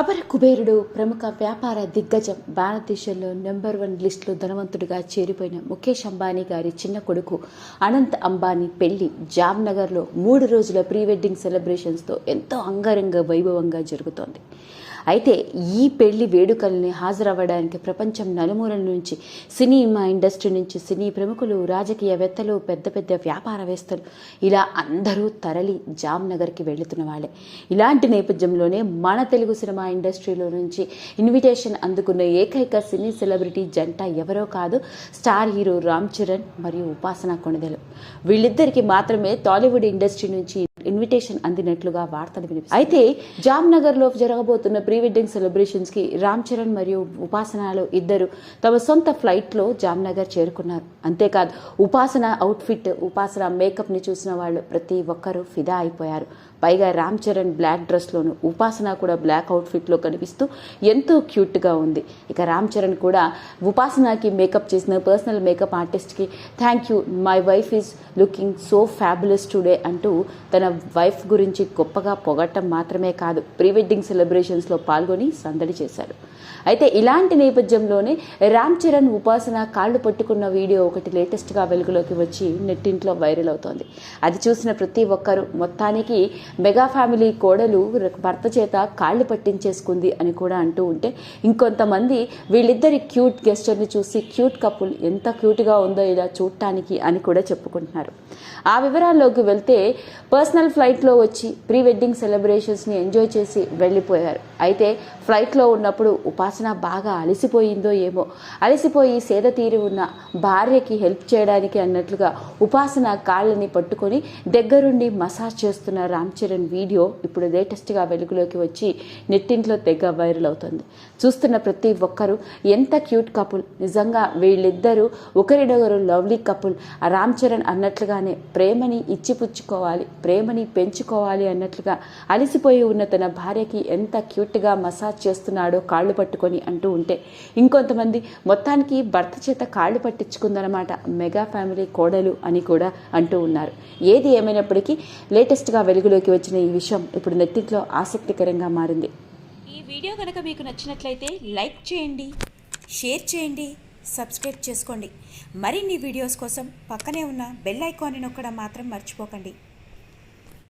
అపర కుబేరుడు ప్రముఖ వ్యాపార దిగ్గజం భారతదేశంలో నెంబర్ వన్ లిస్టులో ధనవంతుడిగా చేరిపోయిన ముఖేష్ అంబానీ గారి చిన్న కొడుకు అనంత్ అంబానీ పెళ్ళి జామ్నగర్లో మూడు రోజుల ప్రీ వెడ్డింగ్ సెలబ్రేషన్స్తో ఎంతో అంగరంగ వైభవంగా జరుగుతోంది. అయితే ఈ పెళ్ళి వేడుకల్ని హాజరవ్వడానికి ప్రపంచం నలుమూలల నుంచి సినిమా ఇండస్ట్రీ నుంచి సినీ ప్రముఖులు రాజకీయవేత్తలు పెద్ద పెద్ద వ్యాపారవేత్తలు ఇలా అందరూ తరలి జామ్నగర్కి వెళుతున్న వాళ్ళే. ఇలాంటి నేపథ్యంలోనే మన తెలుగు సినిమా ఇండస్ట్రీలో నుంచి ఇన్విటేషన్ అందుకున్న ఏకైక సినీ సెలబ్రిటీ జంట ఎవరో కాదు స్టార్ హీరో రామ్ చరణ్ మరియు ఉపాసన కొణిదెలు. వీళ్ళిద్దరికి మాత్రమే టాలీవుడ్ ఇండస్ట్రీ నుంచి ఇన్విటేషన్ అందినట్లుగా వార్తలు వినిపిస్తాయి అయితే జామ్నగర్లో జరగబోతున్న ప్రీ వెడ్డింగ్ సెలబ్రేషన్స్కి రామ్ చరణ్ మరియు ఉపాసనలు ఇద్దరు తమ సొంత ఫ్లైట్లో జామ్నగర్ చేరుకున్నారు. అంతేకాదు ఉపాసన అవుట్ఫిట్ ఉపాసన మేకప్ని చూసిన వాళ్ళు ప్రతి ఒక్కరూ ఫిదా అయిపోయారు. పైగా రామ్ చరణ్ బ్లాక్ డ్రెస్లోను ఉపాసన కూడా బ్లాక్ అవుట్ఫిట్లో కనిపిస్తూ ఎంతో క్యూట్గా ఉంది. ఇక రామ్ చరణ్ కూడా ఉపాసనకి మేకప్ చేసిన పర్సనల్ మేకప్ ఆర్టిస్ట్కి thank you my wife is looking so fabulous today అంటూ తన వైఫ్ గురించి గొప్పగా పొగట్టం మాత్రమే కాదు ప్రీ వెడ్డింగ్ సెలబ్రేషన్స్లో పాల్గొని సందడి చేశారు. అయితే ఇలాంటి నేపథ్యంలోనే రామ్ చరణ్ ఉపాసన కాళ్ళు పట్టుకున్న వీడియో ఒకటి లేటెస్ట్గా వెలుగులోకి వచ్చి నెట్టింట్లో వైరల్ అవుతోంది. అది చూసిన ప్రతి ఒక్కరూ మొత్తానికి మెగా ఫ్యామిలీ కోడలు భర్త చేత కాళ్ళు పట్టించేసుకుంది అని కూడా అంటూ ఉంటే ఇంకొంతమంది వీళ్ళిద్దరి క్యూట్ గెస్టర్ని చూసి క్యూట్ కపుల్ ఎంత క్యూట్గా ఉందో ఇలా చూడటానికి అని కూడా చెప్పుకుంటున్నారు. ఆ వివరాల్లోకి వెళ్తే పర్సనల్ ఫ్లైట్లో వచ్చి ప్రీ వెడ్డింగ్ సెలబ్రేషన్స్ని ఎంజాయ్ చేసి వెళ్ళిపోయారు. అయితే ఫ్లైట్లో ఉన్నప్పుడు ఉపాసన బాగా అలసిపోయిందో ఏమో. అలసిపోయి సేద తీరి ఉన్న భార్యకి హెల్ప్ చేయడానికి అన్నట్లుగా ఉపాసన కాళ్ళని పట్టుకొని దగ్గరుండి మసాజ్ చేస్తున్న రామ్ చరణ్ వీడియో ఇప్పుడు లేటెస్ట్గా వెలుగులోకి వచ్చి నెట్టింట్లో తెగ వైరల్ అవుతుంది. చూస్తున్న ప్రతి ఒక్కరూ ఎంత క్యూట్ కపుల్. నిజంగా వీళ్ళిద్దరూ ఒకరినొకరు లవ్లీ కపుల్. ఆ రామ్ చరణ్ అన్నట్లుగానే ప్రేమని ఇచ్చిపుచ్చుకోవాలి ప్రేమని పెంచుకోవాలి అన్నట్లుగా అలసిపోయి ఉన్న తన భార్యకి ఎంత క్యూట్ క్యూట్గా మసాజ్ చేస్తున్నాడో కాళ్ళు పట్టుకొని అంటూ ఉంటే ఇంకొంతమంది మొత్తానికి భర్త చేత కాళ్ళు పట్టించుకుందనమాట మెగా ఫ్యామిలీ కోడలు అని కూడా అంటూ ఉన్నారు. ఏది ఏమైనప్పటికీ లేటెస్ట్గా వెలుగులోకి వచ్చిన ఈ విషయం ఇప్పుడు నెట్టింట్లో ఆసక్తికరంగా మారింది. ఈ వీడియో కనుక మీకు నచ్చినట్లయితే లైక్ చేయండి షేర్ చేయండి సబ్స్క్రైబ్ చేసుకోండి. మరిన్ని వీడియోస్ కోసం పక్కనే ఉన్న బెల్ ఐకాన్ని నొక్కడం మాత్రం మర్చిపోకండి.